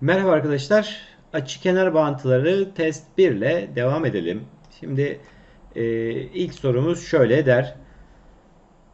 Merhaba arkadaşlar. Açı kenar bağıntıları test 1 ile devam edelim. Şimdi e, ilk sorumuz şöyle der.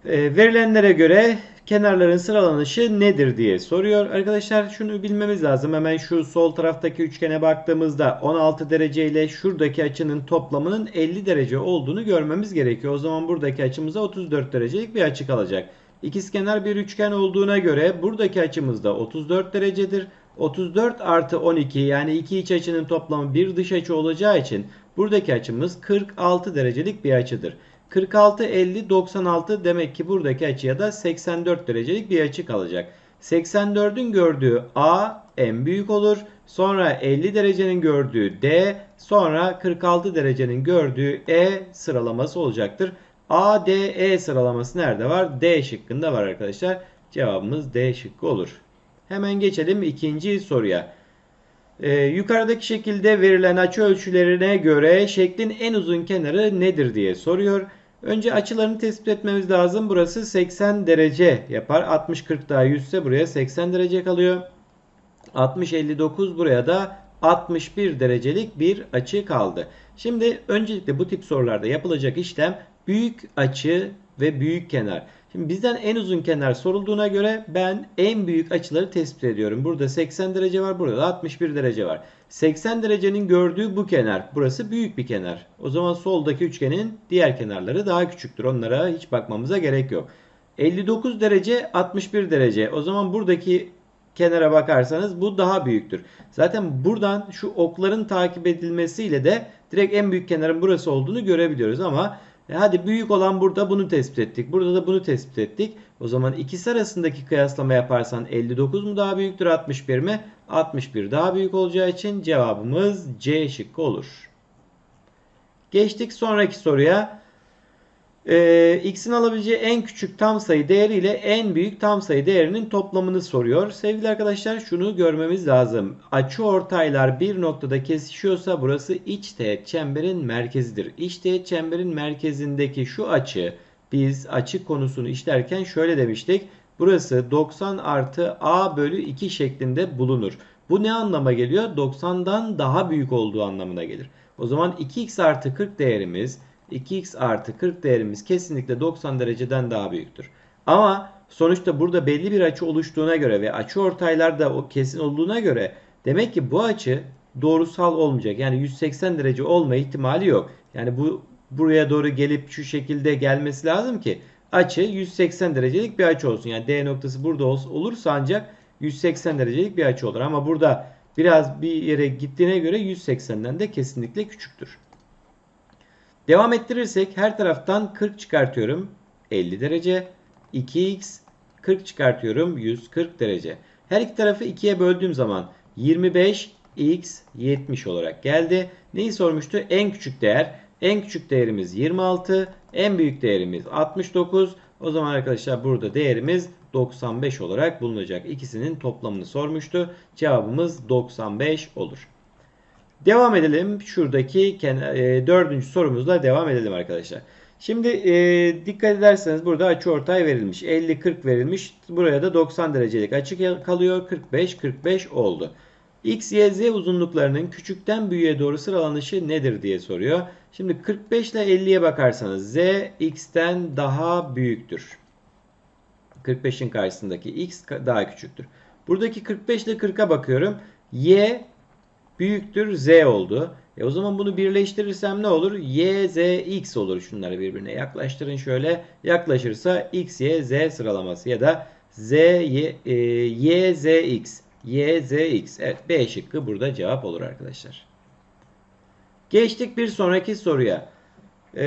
E, verilenlere göre kenarların sıralanışı nedir diye soruyor. Arkadaşlar şunu bilmemiz lazım. Hemen şu sol taraftaki üçgene baktığımızda 16 derece ile şuradaki açının toplamının 50 derece olduğunu görmemiz gerekiyor. O zaman buradaki açımıza 34 derecelik bir açı kalacak. İkizkenar bir üçgen olduğuna göre buradaki açımız da 34 derecedir. 34 artı 12 yani iki iç açının toplamı bir dış açı olacağı için buradaki açımız 46 derecelik bir açıdır. 46, 50, 96 demek ki buradaki açıya da 84 derecelik bir açı kalacak. 84'ün gördüğü A en büyük olur. Sonra 50 derecenin gördüğü D, sonra 46 derecenin gördüğü E sıralaması olacaktır. A, D, E sıralaması nerede var? D şıkkında var arkadaşlar. Cevabımız D şıkkı olur. Hemen geçelim ikinci soruya. Ee, yukarıdaki şekilde verilen açı ölçülerine göre şeklin en uzun kenarı nedir diye soruyor. Önce açılarını tespit etmemiz lazım. Burası 80 derece yapar. 60-40 daha 100 ise buraya 80 derece kalıyor. 60-59 buraya da 61 derecelik bir açı kaldı. Şimdi öncelikle bu tip sorularda yapılacak işlem büyük açı ve büyük kenar. Şimdi bizden en uzun kenar sorulduğuna göre ben en büyük açıları tespit ediyorum. Burada 80 derece var, burada da 61 derece var. 80 derecenin gördüğü bu kenar, burası büyük bir kenar. O zaman soldaki üçgenin diğer kenarları daha küçüktür. Onlara hiç bakmamıza gerek yok. 59 derece, 61 derece. O zaman buradaki kenara bakarsanız bu daha büyüktür. Zaten buradan şu okların takip edilmesiyle de direkt en büyük kenarın burası olduğunu görebiliyoruz ama e hadi büyük olan burada bunu tespit ettik. Burada da bunu tespit ettik. O zaman ikisi arasındaki kıyaslama yaparsan 59 mu daha büyüktür 61 mi? 61 daha büyük olacağı için cevabımız C şıkkı olur. Geçtik sonraki soruya. Ee, x'in alabileceği en küçük tam sayı değeri ile en büyük tam sayı değerinin toplamını soruyor. Sevgili arkadaşlar şunu görmemiz lazım. Açı ortaylar bir noktada kesişiyorsa burası iç teğet çemberin merkezidir. İç teğet çemberin merkezindeki şu açı biz açı konusunu işlerken şöyle demiştik. Burası 90 artı a bölü 2 şeklinde bulunur. Bu ne anlama geliyor? 90'dan daha büyük olduğu anlamına gelir. O zaman 2x artı 40 değerimiz 2x artı 40 değerimiz kesinlikle 90 dereceden daha büyüktür. Ama sonuçta burada belli bir açı oluştuğuna göre ve açı ortaylar da o kesin olduğuna göre demek ki bu açı doğrusal olmayacak. Yani 180 derece olma ihtimali yok. Yani bu buraya doğru gelip şu şekilde gelmesi lazım ki açı 180 derecelik bir açı olsun. Yani D noktası burada olursa ancak 180 derecelik bir açı olur. Ama burada biraz bir yere gittiğine göre 180'den de kesinlikle küçüktür. Devam ettirirsek her taraftan 40 çıkartıyorum. 50 derece. 2x 40 çıkartıyorum. 140 derece. Her iki tarafı 2'ye böldüğüm zaman 25 x 70 olarak geldi. Neyi sormuştu? En küçük değer. En küçük değerimiz 26. En büyük değerimiz 69. O zaman arkadaşlar burada değerimiz 95 olarak bulunacak. İkisinin toplamını sormuştu. Cevabımız 95 olur. Devam edelim. Şuradaki e, dördüncü sorumuzla devam edelim arkadaşlar. Şimdi e, dikkat ederseniz burada açı ortay verilmiş. 50-40 verilmiş. Buraya da 90 derecelik açı kalıyor. 45-45 oldu. X, Y, Z uzunluklarının küçükten büyüğe doğru sıralanışı nedir diye soruyor. Şimdi 45 ile 50'ye bakarsanız Z X'ten daha büyüktür. 45'in karşısındaki X daha küçüktür. Buradaki 45 ile 40'a bakıyorum. Y büyüktür z oldu. E o zaman bunu birleştirirsem ne olur? y, z, x olur. Şunları birbirine yaklaştırın şöyle. Yaklaşırsa x, y, z sıralaması ya da z, y, e, y z, x. y, z, x. Evet B şıkkı burada cevap olur arkadaşlar. Geçtik bir sonraki soruya. Ee,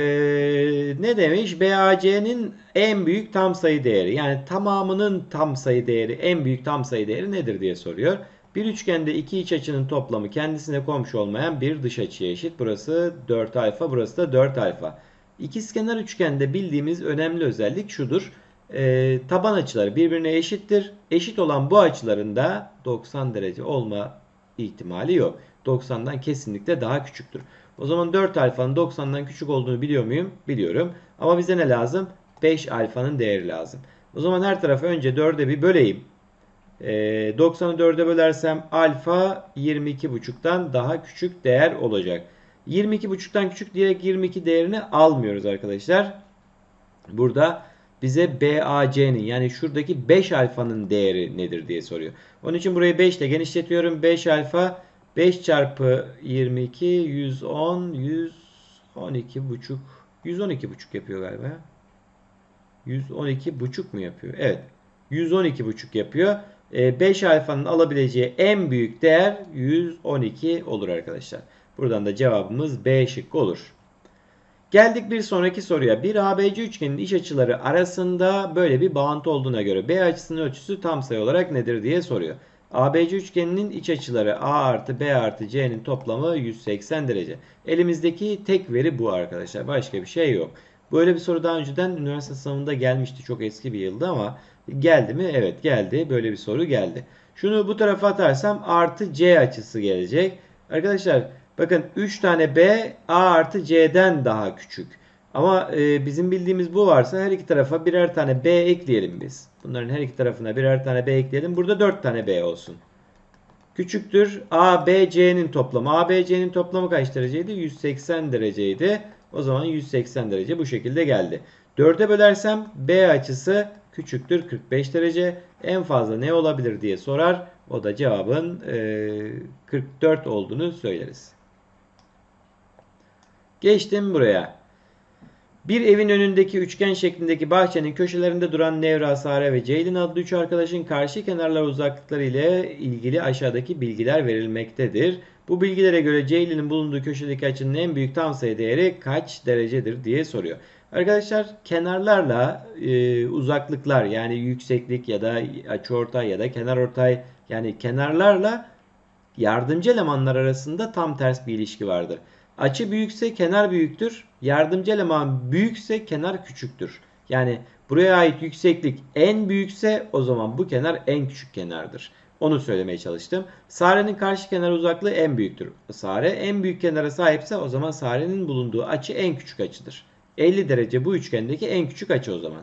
ne demiş? BAC'nin en büyük tam sayı değeri yani tamamının tam sayı değeri en büyük tam sayı değeri nedir diye soruyor. Bir üçgende iki iç açının toplamı kendisine komşu olmayan bir dış açıya eşit. Burası 4 alfa, burası da 4 alfa. İkizkenar üçgende bildiğimiz önemli özellik şudur. E, taban açıları birbirine eşittir. Eşit olan bu açıların da 90 derece olma ihtimali yok. 90'dan kesinlikle daha küçüktür. O zaman 4 alfanın 90'dan küçük olduğunu biliyor muyum? Biliyorum. Ama bize ne lazım? 5 alfanın değeri lazım. O zaman her tarafı önce 4'e bir böleyim. E, 90'ı 4'e bölersem alfa 22,5'tan daha küçük değer olacak. 22,5'tan küçük direkt 22 değerini almıyoruz arkadaşlar. Burada bize BAC'nin yani şuradaki 5 alfanın değeri nedir diye soruyor. Onun için burayı 5 ile genişletiyorum. 5 alfa 5 çarpı 22 110 112 buçuk 112 buçuk yapıyor galiba. 112 buçuk mu yapıyor? Evet. 112 buçuk yapıyor. 5 e, alfanın alabileceği en büyük değer 112 olur arkadaşlar. Buradan da cevabımız B şıkkı olur. Geldik bir sonraki soruya. Bir ABC üçgenin iç açıları arasında böyle bir bağıntı olduğuna göre B açısının ölçüsü tam sayı olarak nedir diye soruyor. ABC üçgeninin iç açıları A artı B artı C'nin toplamı 180 derece. Elimizdeki tek veri bu arkadaşlar. Başka bir şey yok. Böyle bir soru daha önceden üniversite sınavında gelmişti. Çok eski bir yıldı ama geldi mi? Evet geldi. Böyle bir soru geldi. Şunu bu tarafa atarsam artı C açısı gelecek. Arkadaşlar bakın 3 tane B A artı C'den daha küçük. Ama e, bizim bildiğimiz bu varsa her iki tarafa birer tane B ekleyelim biz. Bunların her iki tarafına birer tane B ekleyelim. Burada 4 tane B olsun. Küçüktür A, B, C'nin toplamı. A, B, C'nin toplamı kaç dereceydi? 180 dereceydi. O zaman 180 derece bu şekilde geldi. 4'e bölersem B açısı küçüktür 45 derece. En fazla ne olabilir diye sorar. O da cevabın e, 44 olduğunu söyleriz. Geçtim buraya. Bir evin önündeki üçgen şeklindeki bahçenin köşelerinde duran Nevra, Sare ve Ceylin adlı üç arkadaşın karşı kenarlar uzaklıkları ile ilgili aşağıdaki bilgiler verilmektedir. Bu bilgilere göre Ceylin'in bulunduğu köşedeki açının en büyük tam sayı değeri kaç derecedir diye soruyor. Arkadaşlar kenarlarla e, uzaklıklar yani yükseklik ya da açıortay ya da kenarortay yani kenarlarla yardımcı elemanlar arasında tam ters bir ilişki vardır. Açı büyükse kenar büyüktür. Yardımcı eleman büyükse kenar küçüktür. Yani buraya ait yükseklik en büyükse o zaman bu kenar en küçük kenardır. Onu söylemeye çalıştım. Sarenin karşı kenar uzaklığı en büyüktür. Sare en büyük kenara sahipse o zaman Sare'nin bulunduğu açı en küçük açıdır. 50 derece bu üçgendeki en küçük açı o zaman.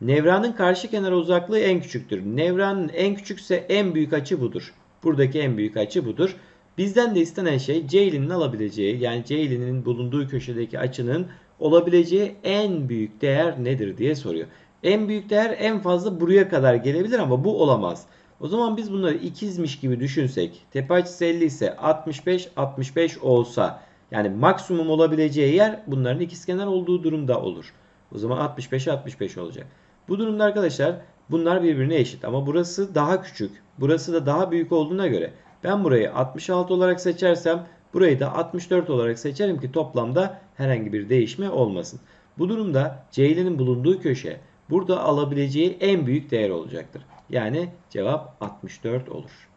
Nevranın karşı kenar uzaklığı en küçüktür. Nevranın en küçükse en büyük açı budur. Buradaki en büyük açı budur. Bizden de istenen şey Ceylin'in alabileceği yani Ceylin'in bulunduğu köşedeki açının olabileceği en büyük değer nedir diye soruyor. En büyük değer en fazla buraya kadar gelebilir ama bu olamaz. O zaman biz bunları ikizmiş gibi düşünsek tepe açısı 50 ise 65 65 olsa yani maksimum olabileceği yer bunların ikizkenar olduğu durumda olur. O zaman 65 65 olacak. Bu durumda arkadaşlar bunlar birbirine eşit ama burası daha küçük. Burası da daha büyük olduğuna göre ben burayı 66 olarak seçersem burayı da 64 olarak seçerim ki toplamda herhangi bir değişme olmasın. Bu durumda Ceylin'in bulunduğu köşe burada alabileceği en büyük değer olacaktır. Yani cevap 64 olur.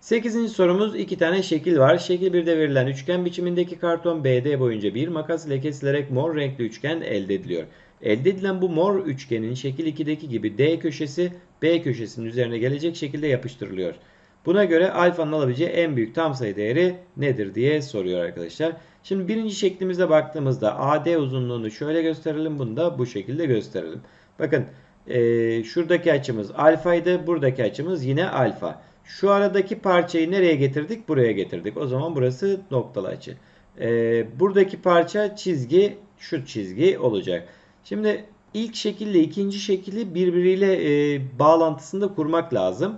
8. sorumuz iki tane şekil var. Şekil 1'de verilen üçgen biçimindeki karton BD boyunca bir makas ile kesilerek mor renkli üçgen elde ediliyor. Elde edilen bu mor üçgenin şekil 2'deki gibi D köşesi B köşesinin üzerine gelecek şekilde yapıştırılıyor. Buna göre alfanın alabileceği en büyük tam sayı değeri nedir diye soruyor arkadaşlar. Şimdi birinci şeklimize baktığımızda AD uzunluğunu şöyle gösterelim. Bunu da bu şekilde gösterelim. Bakın e, şuradaki açımız alfaydı. Buradaki açımız yine alfa. Şu aradaki parçayı nereye getirdik? Buraya getirdik. O zaman burası noktalı açı. E, buradaki parça çizgi şu çizgi olacak. Şimdi ilk şekille ikinci şekli birbiriyle e, bağlantısında kurmak lazım.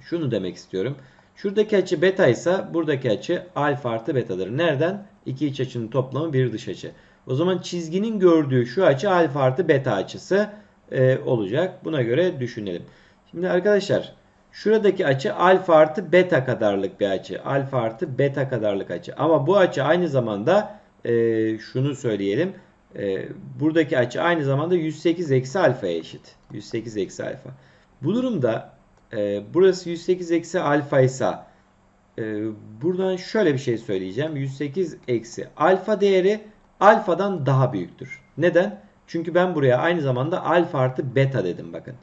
Şunu demek istiyorum. Şuradaki açı beta ise buradaki açı alfa artı betadır. Nereden? İki iç açının toplamı bir dış açı. O zaman çizginin gördüğü şu açı alfa artı beta açısı e, olacak. Buna göre düşünelim. Şimdi arkadaşlar şuradaki açı alfa artı beta kadarlık bir açı. Alfa artı beta kadarlık açı. Ama bu açı aynı zamanda e, şunu söyleyelim. E, buradaki açı aynı zamanda 108 eksi alfaya eşit. 108 eksi alfa. Bu durumda e, burası 108 eksi alfa ise buradan şöyle bir şey söyleyeceğim. 108 eksi alfa değeri alfadan daha büyüktür. Neden? Çünkü ben buraya aynı zamanda alfa artı beta dedim bakın.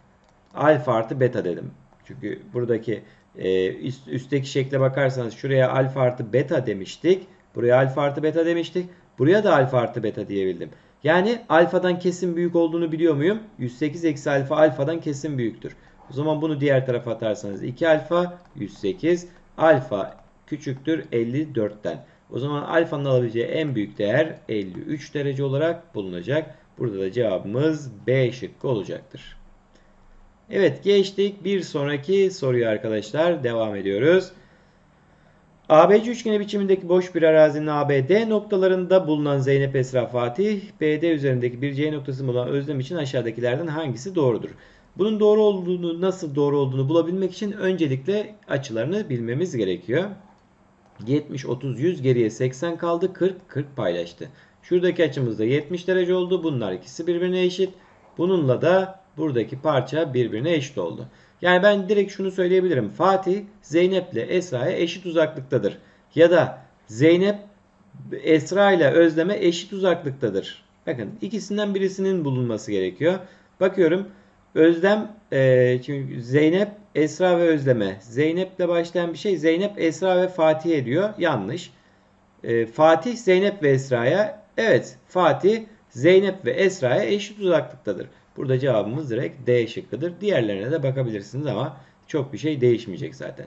Alfa artı beta dedim. Çünkü buradaki e, üst, üstteki şekle bakarsanız şuraya alfa artı beta demiştik. Buraya alfa artı beta demiştik. Buraya da alfa artı beta diyebildim. Yani alfadan kesin büyük olduğunu biliyor muyum? 108 eksi alfa alfadan kesin büyüktür. O zaman bunu diğer tarafa atarsanız 2 alfa 108 alfa küçüktür 54'ten. O zaman alfanın alabileceği en büyük değer 53 derece olarak bulunacak. Burada da cevabımız B şıkkı olacaktır. Evet geçtik bir sonraki soruya arkadaşlar. Devam ediyoruz. ABC üçgeni biçimindeki boş bir arazinin ABD noktalarında bulunan Zeynep Esra Fatih, BD üzerindeki bir C noktası bulunan Özlem için aşağıdakilerden hangisi doğrudur? Bunun doğru olduğunu, nasıl doğru olduğunu bulabilmek için öncelikle açılarını bilmemiz gerekiyor. 70, 30, 100 geriye 80 kaldı. 40, 40 paylaştı. Şuradaki açımızda 70 derece oldu. Bunlar ikisi birbirine eşit. Bununla da buradaki parça birbirine eşit oldu. Yani ben direkt şunu söyleyebilirim. Fatih Zeynep ile Esra'ya eşit uzaklıktadır. Ya da Zeynep Esra ile Özlem'e eşit uzaklıktadır. Bakın ikisinden birisinin bulunması gerekiyor. Bakıyorum Özlem e, çünkü Zeynep Esra ve Özlem'e. Zeynep'le başlayan bir şey Zeynep Esra ve Fatih ediyor. Yanlış. E, Fatih Zeynep ve Esra'ya evet Fatih Zeynep ve Esra'ya eşit uzaklıktadır. Burada cevabımız direkt D şıkkıdır. Diğerlerine de bakabilirsiniz ama çok bir şey değişmeyecek zaten.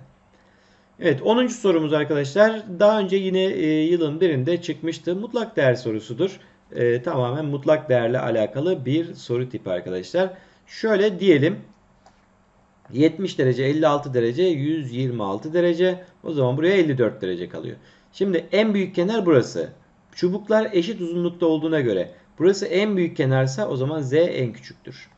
Evet 10. sorumuz arkadaşlar. Daha önce yine e, yılın birinde çıkmıştı. Mutlak değer sorusudur. E, tamamen mutlak değerle alakalı bir soru tipi arkadaşlar. Şöyle diyelim. 70 derece, 56 derece, 126 derece. O zaman buraya 54 derece kalıyor. Şimdi en büyük kenar burası. Çubuklar eşit uzunlukta olduğuna göre burası en büyük kenarsa o zaman z en küçüktür.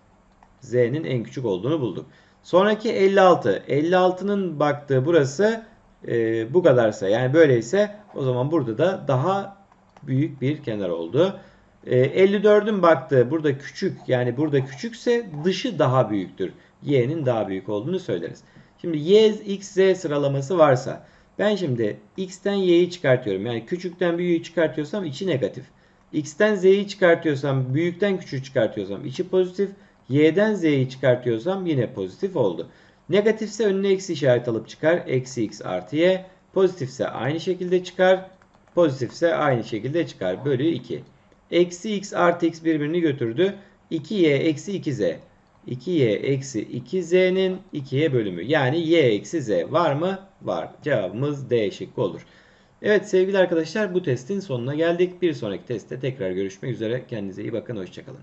z'nin en küçük olduğunu bulduk. Sonraki 56. 56'nın baktığı burası e, bu kadarsa yani böyleyse o zaman burada da daha büyük bir kenar oldu. E, 54'ün baktığı burada küçük yani burada küçükse dışı daha büyüktür. y'nin daha büyük olduğunu söyleriz. Şimdi y, x, z sıralaması varsa ben şimdi x'ten y'yi çıkartıyorum. Yani küçükten büyüğü çıkartıyorsam içi negatif. X'ten z'yi çıkartıyorsam büyükten küçüğü çıkartıyorsam içi pozitif. y'den z'yi çıkartıyorsam yine pozitif oldu. Negatifse önüne eksi işaret alıp çıkar. Eksi x artı y. Pozitifse aynı şekilde çıkar. Pozitifse aynı şekilde çıkar. Bölü 2. Eksi x artı x birbirini götürdü. 2y eksi 2z. 2y eksi 2z'nin 2'ye bölümü. Yani y eksi z var mı? Var. Cevabımız D şıkkı olur. Evet sevgili arkadaşlar bu testin sonuna geldik. Bir sonraki testte tekrar görüşmek üzere. Kendinize iyi bakın. Hoşçakalın.